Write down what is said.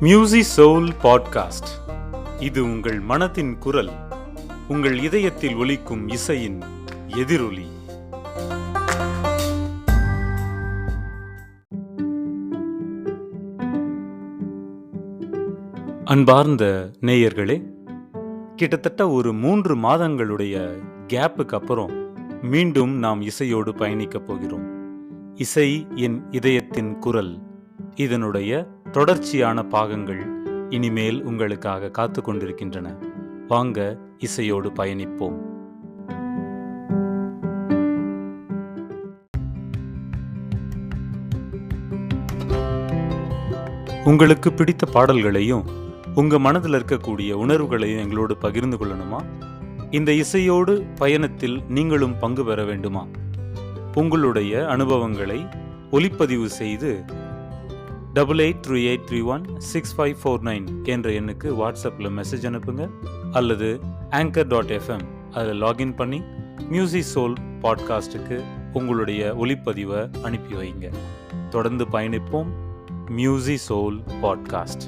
மியூசி soul podcast. இது உங்கள் மனத்தின் குரல். உங்கள் இதயத்தில் ஒலிக்கும் இசையின் எதிரொலி. அன்பார்ந்த நேயர்களே கிட்டத்தட்ட ஒரு மூன்று மாதங்களுடைய கேப்புக்கு அப்புறம் மீண்டும் நாம் இசையோடு பயணிக்கப் போகிறோம். இசை என் இதயத்தின் குரல். இதனுடைய தொடர்ச்சியான பாகங்கள் இனிமேல் உங்களுக்காக காத்து கொண்டிருக்கின்றன வாங்க இசையோடு பயணிப்போம். உங்களுக்கு பிடித்த பாடல்களையும் உங்க மனதில் இருக்கக்கூடிய உணர்வுகளையும் எங்களோடு பகிர்ந்து கொள்ளணுமா? இந்த இசையோடு பயணத்தில் நீங்களும் பங்கு பெற வேண்டுமா? உங்களுடைய அனுபவங்களை ஒலிப்பதிவு செய்து double eight three eight three one six five four nine என்ற எண்ணுக்கு வாட்ஸ்அப்பில் மெசேஜ் அனுப்புங்க அல்லது ஆங்கர் டாட் எஃப்எம் அதில் லாகின் பண்ணி மியூசிக் சோல் பாட்காஸ்ட்டுக்கு உங்களுடைய ஒளிப்பதிவை அனுப்பி வைங்க. தொடர்ந்து பயணிப்போம் மியூசி சோல் பாட்காஸ்ட்